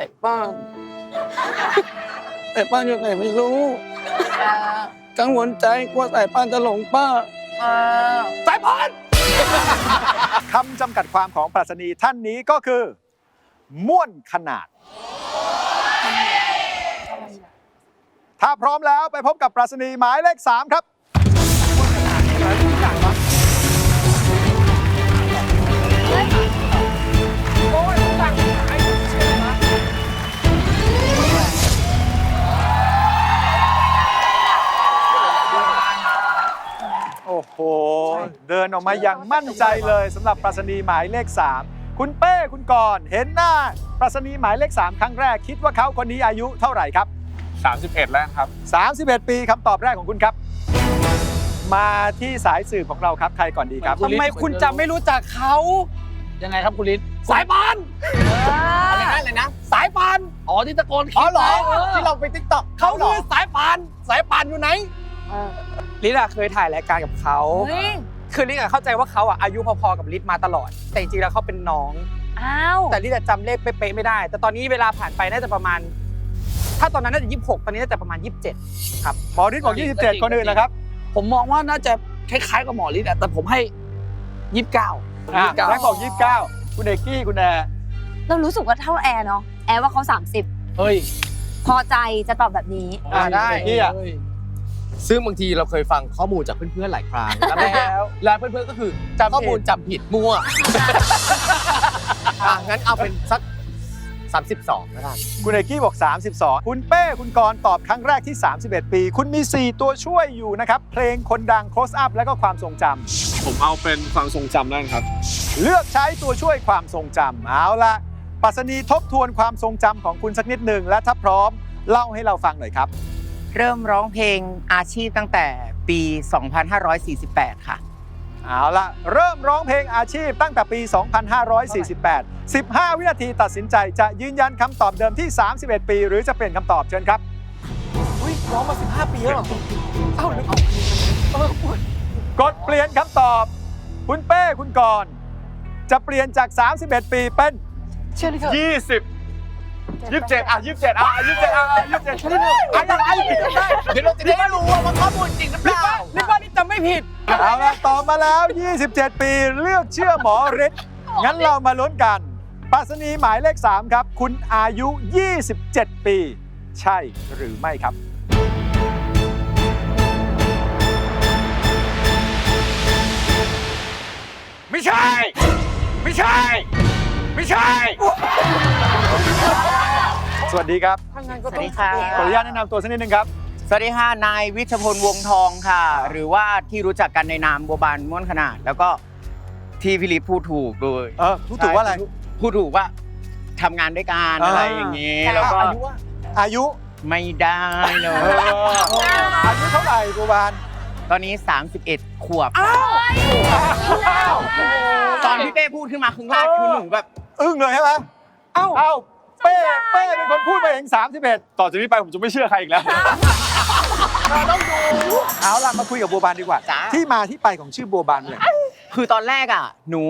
แต่ป้านแต่ป้านอยู่ไหนไม่รู้กังวลใจกลัวสายป้านจะหลงป้าสายพานคำจำกัดความของปรัชนีท่านนี้ก็คือ ม่วนขนาด ถ้าพร้อมแล้วไปพบกับปรัชนีหมายเลข 3 ครับโดินออกมาอย่างมั่นใจเลยสำหรับปรัชนีหมายเลข 3 คุณเป้คุณกรณ์เห็นหน้าปรัชนีหมายเลข 3 ครั้งแรกคิดว่าเขาคนนี้อายุเท่าไหร่ครับ 31 แล้วครับ 31 ปีคำตอบแรกของคุณครับ มาที่สายสืบของเราครับใครก่อนดีครับ ทำไมคุณจะไม่รู้จักเขา ยังไงครับคุณฤทธิ์สายพานอะไรนะอะไรนะ สายพานอ๋อที่ตะโกนอ๋อเหรอที่ที่เราเราไปติ๊กต็อกเขาคือสายพาน สายพานอยู่ไหนลิล่ะเคยถ่ายรายการกับเขา เฮ้ย คือลิอะเข้าใจว่าเขาอะอายุพอๆกับลิศมาตลอด แต่จริงๆแล้วเขาเป็นน้อง อ้าว แต่ลิศอะจำเลขเป๊ะๆไม่ได้ แต่ตอนนี้เวลาผ่านไปน่าจะประมาณ ถ้าตอนนั้นน่าจะ 26 ตอนนี้น่าจะประมาณ 27 ครับ หมอฤทธิ์บอก 27 คนอื่นนะครับ ผมมองว่าน่าจะคล้ายๆกับหมอฤทธิ์อะแต่ผมให้ยี่สิบเก้าอะแบงค์บอก 29 คุณเอกกี้คุณแอร์เรารู้สึกว่าเท่าแอร์เนาะแอร์ว่าเขา30 เฮ้ย พอใจจะตอบแบบนี้ อ่าได้ เอกกี้อะ ซึ่งบางทีเราเคยฟังข้อมูลจากเพื่อนๆหลายครั้งแล้วแล้ว แล้วเพื่อนๆก็คือจำผิดข้อมูลจำผิดมั่วอะงั้นเอาเป็นสัก32แล้วกันคุณเอกกี้บอก 32 คุณเป้ คุณกรณ์ตอบครั้งแรกที่ 31 ปี คุณมี 4 ตัวช่วยอยู่นะครับ เพลงคนดัง close up แล้วก็ความทรงจำ ผมเอาเป็นความทรงจำแล้วกันครับ เลือกใช้ตัวช่วยความทรงจำเอาละปรัสนีทบทวนความทรงจำของคุณสักนิดหนึ่งและถ้าพร้อม เล่าให้เราฟังหน่อยครับ เริ่มร้องเพลงอาชีพตั้งแต่ปี 2548 ค่ะ เอาละเริ่มร้องเพลงอาชีพตั้งแต่ปี 2548 15 วินาทีตัดสินใจจะยืนยันคำตอบเดิมที่ 31 ปี หรือจะเปลี่ยนคำตอบเชิญครับอุ้ยร้องมา 15 ปีแล้วเหรอเอ้านึกออกเออปวดกดเปลี่ยนคำตอบ คุณเป้คุณกรณ์จะเปลี่ยนจาก 31 ปีเป็น เชื่อเลยเถอะ 20 27อะ27อะ27อะ27อะไรอะไรเดี๋ยวเราจะได้รู้ว่าข้อมูลจริงหรือเปลิศล่าว่าลิศว่านี่จำไม่ผิดเอาละตอบมาแล้ว 27 ปีเลือกเชื่อหมอฤทธิ์งั้นเรามาลุ้นกันปรัสนีหมายเลข 3 ครับ คุณอายุ 27 ปี ใช่หรือไม่ครับไม่ใช่ ไม่ใช่ ไม่ใช่ สวัสดีครับสวัสดีค่ะ ขออนุญาตแนะนำตัวสักนิดนึงครับ สวัสดีค่ะ นายวิชพลวงทองค่ะ หรือว่าที่รู้จักกันในนามบัวบานม่วนขนาด แล้วก็ที่พี่ลิศพูดถูกโดยเออพูดถูกว่าอะไร พูดถูกว่าทำงานด้วยกันอ่า อะไรอย่างนี้ แล้วก็อายุไม่ได้เลเอยออายุเท่าไหร่บัวบานตอนนี้ 31 ขวบ ตอนพี่เป้พูดขึ้นมาครึ่งแรกคือหนูแบบ อึ้งเลยใช่ไหมเอ้าเอ้า เป้เป้เป็นคนพูดมาเอง31 ต่อจากนี้ไปผมจะไม่เชื่อใครอีกแล้วเอาล่ะมาคุยกับบัวบานดีกว่า จ้าที่มาที่ไปของชื่อบัวบานเลยคือตอนแรกอะ หนู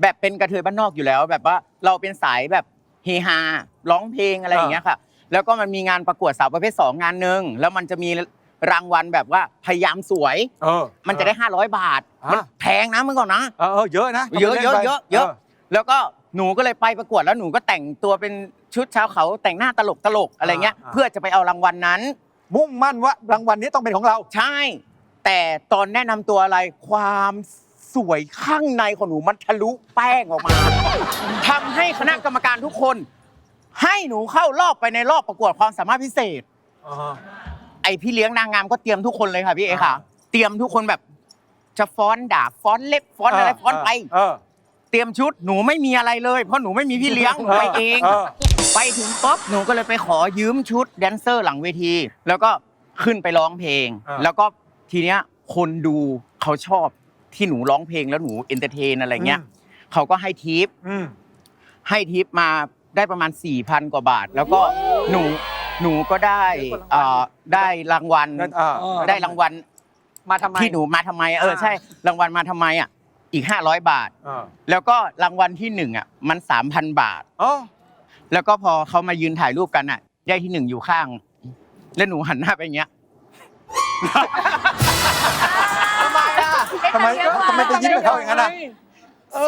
แบบเป็นกระเทยบ้านนอกอยู่แล้ว แบบว่าเราเป็นสายแบบเฮฮาร้องเพลงอะไรอย่างเงี้ยค่ะ แล้วก็มันมีงานประกวดสาวประเภทสองงานหนึ่งแล้วมันจะมีรางวัลแบบว่าพยายามสวย เออ มันจะได้ 500 บาท อ่ามัมันแพงนะเมื่อก่อนนะ เออเออเยอะนะเยอะทำป็นเยอะล่นไปเยอะเยอะ แล้วก็ หนูก็เลยไปประกวดแล้วหนูก็แต่งตัวเป็นชุดชาวเขาแต่งหน้าตลกตลกๆอะไรเงี้ยเพื่อจะไปเอารางวัลนั้น มุ่งมั่นว่ารางวัลนี้ต้องเป็นของเรา ใช่ แต่ตอนแนะนำตัวอะไรความสวยข้างในของหนูมันทะลุแป้งออกมาทำให้คณะกรรมการทุกคน ให้หนูเข้ารอบไปในรอบประกวดความสามารถพิเศษ ไอพี่เลี้ยงนางงามก็เตรียมทุกคนเลยค่ะพี่เอค่ะเตรียมทุกคนแบบจะฟ้อนดาบฟ้อนเล็บฟ้อนอะไรฟ้อนไป เออ เตรียมชุดหนูไม่มีอะไรเลย เพราะหนูไม่มีพี่เลี้ยงหนูไปเอง เออ ไปถึงปุ๊บหนูก็เลยไปขอยืมชุดแดนเซอร์หลังเวที แล้วก็ขึ้นไปร้องเพลง อ่า แล้วก็ทีเนี้ยคนดูเขาชอบที่หนูร้องเพลงแล้วหนูเอนเตอร์เทนอะไรเงี้ยเขาก็ให้ทิป อืม ให้ทิปมาได้ประมาณ 4,000 กว่าบาท แล้วก็หนูหนูก็ได้เอ่อได้รางวัลนั่นเออได้รางวัลมาทำไม ที่หนูมาทำไม เออใช่รางวัลมาทำไมอะ อีก 500 บาทเออแล้วก็รางวัลที่หนึ่งอะมัน 3,000 บาท อ๋อแล้วก็พอเขามายืนถ่ายรูปกันอะยายที่หนึ่งอยู่ข้าง แล้วหนูหันหน้าไปอย่างเงี้ย ทำไมทำไมไปยิ้มกับเขาอย่างนั้นอะ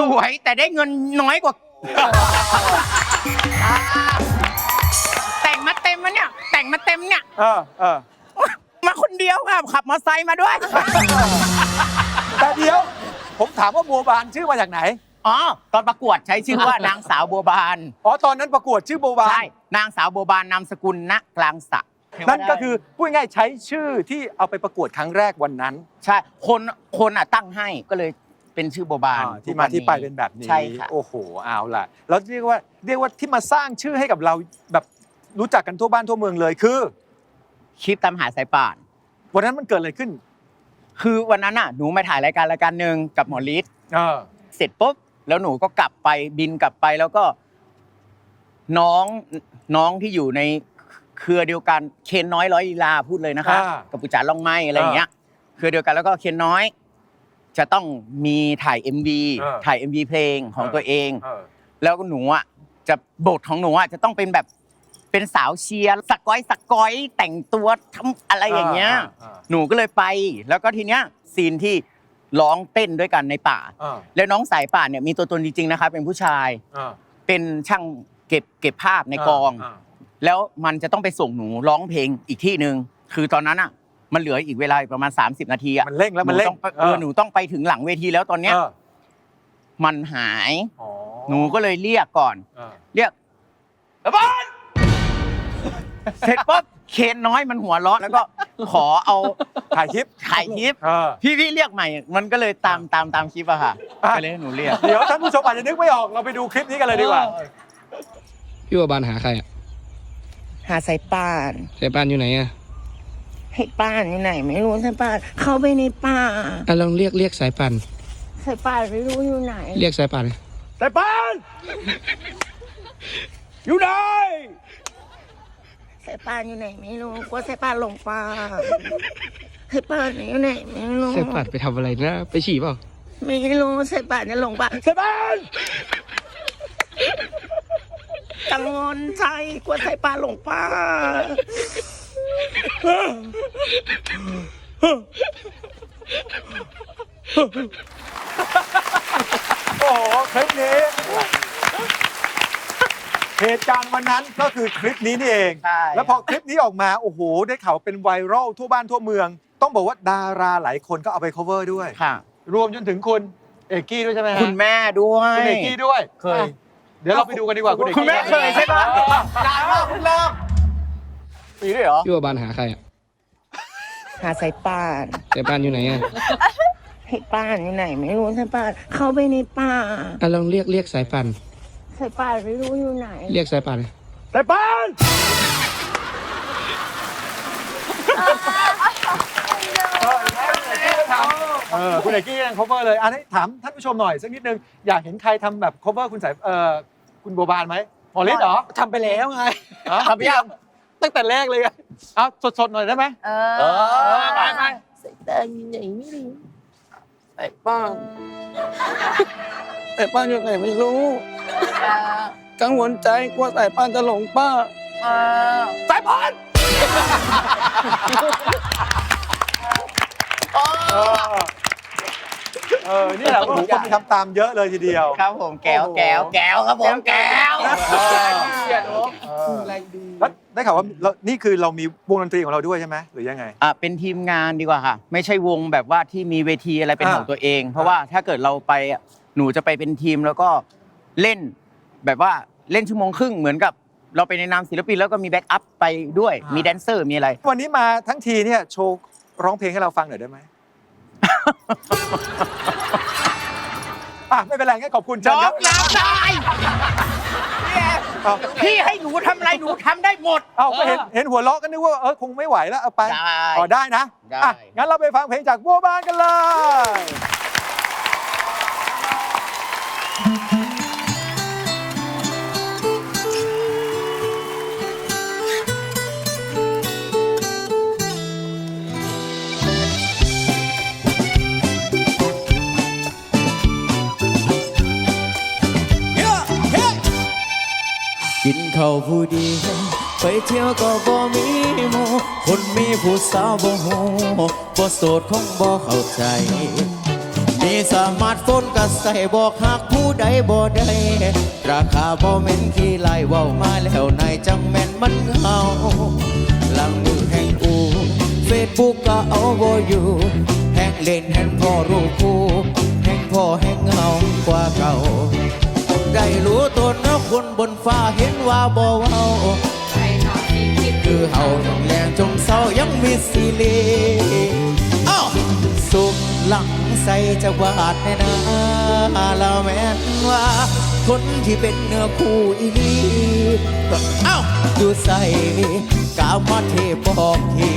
สวยแต่ได้เงินน้อยกว่า แต่งมาเต็มวะเนี่ย แต่งมาเต็มเนี่ย เออเออมาคนเดียวครับขับมอเตอร์ไซค์มาด้วย แต่เดี๋ยว ผมถามว่าบัวบานชื่อมาจากไหน อ๋อ ตอนประกวดใช้ชื่อว่านางสาวบัวบาน อ๋อ ตอนนั้นประกวดชื่อบัวบาน ใช่ นางสาวบัวบานนามสกุลณกลางสระนั่นก็คือพูดง่ายๆใช้ชื่อที่เอาไปประกวดครั้งแรกวันนั้น ใช่ คนคนอะตั้งให้ก็เลยเป็นชื่อบัวบานอ่าที่มาที่ไปเป็นแบบนี้ ใช่ค่ะ โอ้โห เอาล่ะ แล้วเรียกว่าเรียกว่าที่มาสร้างชื่อให้กับเราแบบรู้จักกันทั่วบ้านทั่วเมืองเลยคือ คลิปตามหาสายป่าน วันนั้นมันเกิดอะไรขึ้น คือวันนั้นน่ะหนูมาถ่ายรายการรายการหนึ่งกับหมอฤทธิ์เออ เสร็จปุ๊บแล้วหนูก็กลับไปบินกลับไปแล้วก็ น้องน้องที่อยู่ในเครือเดียวกันเคนน้อยร้อยลีลาพูดเลยนะคะอ่ากับปุจจาล่องไม้อะไรอย่างเงี้ยเครือเดียวกันแล้วก็เคนน้อย จะต้องมีถ่าย MV เออถ่าย MV เพลงของเออตัวเอง เออ แล้วก็หนูอะจะบทของหนูอะจะต้องเป็นแบบ เป็นสาวเชียร์สกอยสกอยแต่งตัวทำอะไรอย่างเงี้ยอ่า หนูก็เลยไป แล้วก็ทีเนี้ยซีนที่ร้องเต้นด้วยกันในป่า อ่าแล้วน้องสายป่านเนี่ยมีตัวตนจริงๆนะคะเป็นผู้ชาย อ่าเป็นช่างเก็บเก็บภาพในกองาแล้วมันจะต้องไปส่งหนูร้องเพลงอีกที่หนึ่งคือตอนนั้นอะ มันเหลืออีกเวลาอีกประมาณ 30 นาทีอะมันเร่งแล้วมันเร่งหต้องไปเออหนูต้องไปถึงหลังเวทีแล้วตอนเนี้ยเออมันหาย อ๋อหนูก็เลยเรียกก่อนเออเรียกระบาน เสร็จปุ๊บเคนน้อยมันหัวเราะแล้วก็ขอเอาถ่ายคลิปถ่ายคลิปเออ พี่พี่เรียกใหม่ มันก็เลยตามตามตามคลิปอะค่ะอะ ก็เลยให้หนูเรียก เดี๋ยวท่านผู้ชมอาจจะนึกไม่ออกเราไปดูคลิปนี้กันเลยดีกว่า พี่บัวบานหาใครอะหาสายป่านสายปานอยู่ไหนอะให้ป้านอยู่ไหน ไม่รู้สายป่านเข้าไปในป่าอะลองเรียกเรียกสายปานสายป่านไม่รู้อยู่ไหน เรียกสายปานเลยสายปานอยู่ไหน สายป่านอยู่ไหนไม่รู้กลัวสายป่านหลงป่าสายป่านอยู่ไหนไม่รู้สายปานไปทำอะไรนะ ไปฉี่เปล่าไม่รู้สายป่านจะหลงป่าสายปานกังวลใจกลัวสายป่านหลงป่าโอ้โหคลิปนี้ เหตุการณ์วันนั้นก็คือคลิปนี้นี่เอง ใช่ แล้วพอคลิปนี้ออกมา โอ้โห ได้ข่าวเป็นไวรัลทั่วบ้านทั่วเมือง ต้องบอกว่าดาราหลายคนก็เอาไป cover ด้วย ค่ะ รวมจนถึงคุณเอกกี้ด้วยใช่ไหมฮะคุณแม่ด้วย คุณเอกกี้ด้วยเคย อะเดี๋ยวเราไปดูกันดีกว่าคุณเอกกี้คุณแม่เคยใช่ปะ นานมากคุณเริ่มปีด้วยเหรอ พี่บัวบานหาใครอะหาสายป่านสายปานอยู่ไหนอะให้ป้านอยู่ไหน ไม่รู้สายป่านเข้าไปในป่าอะลองเรียกเรียกสายปา นสายป่านไม่รู้อยู่ไหนเรียกสายปานเลยสายปานเออคุณเอกกี้ยัง cover เลยอันนี้ถามท่านผู้ชมหน่อยสักนิดนึงอยากเห็นใครทำแบบ cover คุณสายเอ่อคุณบัวบานไหมหมอฤทธิ์เหรอทำไปแล้วไงฮะทำยังตั้งแต่แรกเลยไงเอาสดๆหน่อยได้ไหมเอเอออไปไปสายป่านอยู่ไหน ไม่รู้ไอ้ป้าไอ้ป้าอยู่ไหนไม่รู้ กังวลใจกลัวสายป้านจะหลงป้าเออสายพานเออเออนี่แหละโอ้โหคนไปทำตามเยอะเลยทีเดียว ครับผมแก้วแก้วแก้วครับผมแก้วเออแล้ว ได้ข่าวว่าเรานี่คือเรามีวงดนตรีของเราด้วยใช่ไหมหรือยังไง อะเป็นทีมงานดีกว่าค่ะ ไม่ใช่วงแบบว่าที่มีเวทีอะไรเป็นอ่าของตัวเอง เพราะว่าถ้าเกิดเราไปอะหนูจะไปเป็นทีมแล้วก็เล่นแบบว่าเล่นชั่วโมงครึ่งเหมือนกับ เราไปในนามศิลปินแล้วก็มีแบ็กอัพไปด้วยมีแดนเซอร์มีอะไร วันนี้มาทั้งทีเนี่ยโชว์ร้องเพลงให้เราฟังหน่อยได้ไหม อะไม่เป็นไรงั้นขอบคุณจเชิญครับบแล้วได้ เอาพี่ให้หนูทำอะไรหนูทำได้หมด เอาก็เห็นเห็นหัวเราะก็นึกว่าเออคงไม่ไหวแล้วเอาไปได้อ๋อได้นะได้ อะงั้นเราไปฟังเพลงจากบัวบานกันเลย กินข้าวผู้เดียวไปเที่ยวก็บ่มีหมู่คนมีผู้สาวบ่ฮู้บ่โสดคงบ่เข้าใจ มีสมาร์ทโฟนก็ใส่บอกหักผู้ใดบ่ได้ราคาบ่แม่นขี้ไล่เว้ามาแล้วนายจังแม่นมันเฮาหลังมือแห่งอูเฟซบุ๊กก็เอาบ่อยู่แห่งเล่นแห่งพ่อรูปคู่แห่งพ่อแห่งเงากว่าเก่า ได้รู้ตัวนะคนบนฟ้าเห็นว่าบ่เว้าใครชอบที่คิดคือเฮาต้องแรงจงเศร้ายังมีสิลีอ้าวสุขหลังใสจะวาดในนาเราแม่นว่า คนที่เป็นเนื้อคู่อีนีก็เอ้าอยู่ใส่กาวมาเทบอกที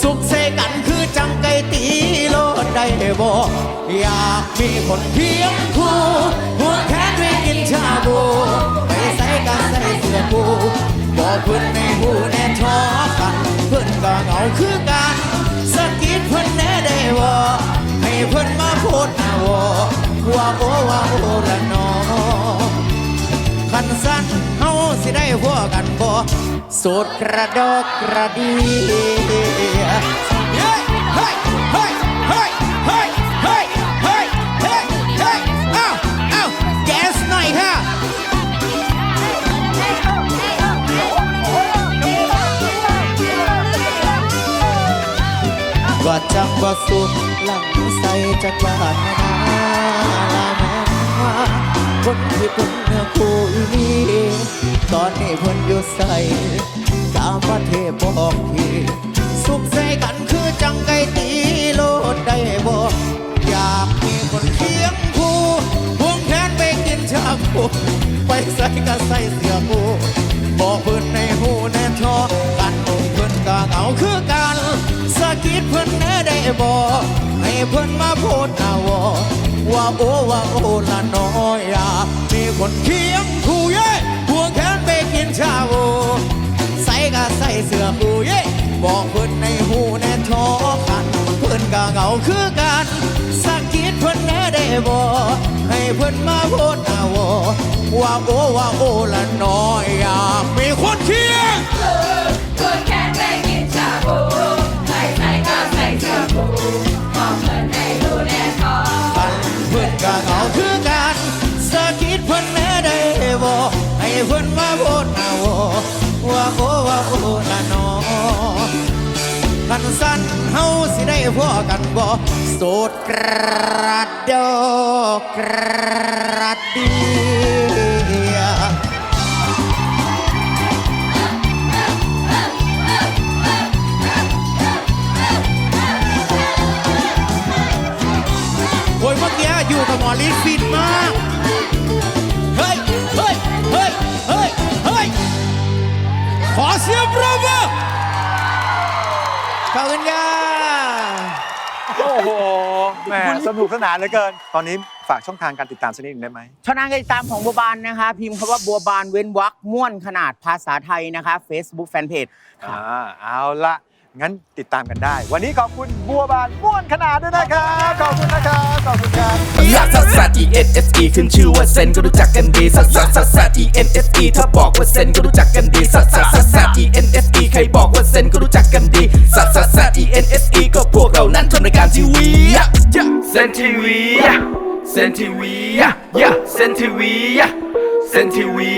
สุขเสกันคือจังไก่ตีโลดได้บ่อยากมีคนเพียงคู่ บอกเพื่อนในหูแน่ทอกัน เพื่อนก็เหงาคือกันสะกิดเพื่อนแน่ได้บ่ให้เพื่อนมาพูดหน้าวอว่าโอว่าโอละนอคันสั้นเฮาสิได้หัวกันบ่สดกระดอกกระเดียเฮ้ จังว่าสุดหลังใสจากบ้านนาลาแม่นว่าคนที่เป็นเนื้อคู่นี่ตอนนี้เพิ่นอยู่ใส่ตามประเทศบอกทีสุขใสกันคือจังไก่ตีโลดได้บอกอยากมีคนเคียงคู่ห่วงแขนไปกินชาบูไปใส่ก็ใส่เสื้อผูบอกเพิ่นในหูแน่ทอ สะกิดเพิ่นแน่ได้บอกให้เพิ่นมาพูดหน้าวอว่าโอว่าโอละน้อยอยากมีคนเคียงคู่เย้ห่วงแขนไปกินชาบูใส่ก็ใส่เสื้อผูเย้บอกเพิ่นในหูแน่ท้อกัน เพิ่นก็เหงาคือกันสะกิดเพิ่นแน่ได้บอกให้เพิ่นมาพูดหน้าวอว่าโอว่าโอละน้อยอยากมีคนเคียงกัน เพื่อนกะเหงาคือกันสะกิดเพื่อนแน่ได้บ่ให้เพื่อนมาพูดเอาว่าโอว่าโอ้ละนอกันสั้นเฮาสิได้พอกันบ่โสดกระดอกกระ อลิสฟินมาก เฮ้ย เฮ้ย เฮ้ย เฮ้ย เฮ้ย ขอเสียงปรบมือขอบคุณค่ะโอ้โหแหมสนุกสนานเหลือเกิน ตอนนี้ฝากช่องทางการติดตามสักนิดหนึ่งได้ไหม ช่องทางการติดตามของบัวบานนะคะ พิมพ์คำว่าบัวบานเว้นวรรคม่วนขนาดภาษาไทยนะคะ Facebook Fanpage อ่าเอาละ งั้นติดตามกันได้ วันนี้ขอบคุณบัวบานม่วนขนาดด้วยนะครับ ขอบคุณนะครับ ขอบคุณครับ ลักซัสซัส E N S E ขึ้นชื่อว่าเซนก็รู้จักกันดีซัสซัสซัสซัส E N S E ถ้าบอกว่าเซนก็รู้จักกันดีซัสซัสซัสซัส E N S E ใครบอกว่าเซนก็รู้จักกันดีซัสซัสซัส E N S E ก็พวกเรานั้นทำรายการทีวีเซนทีวีเซนทีวีเซนทีวีเซนทีวี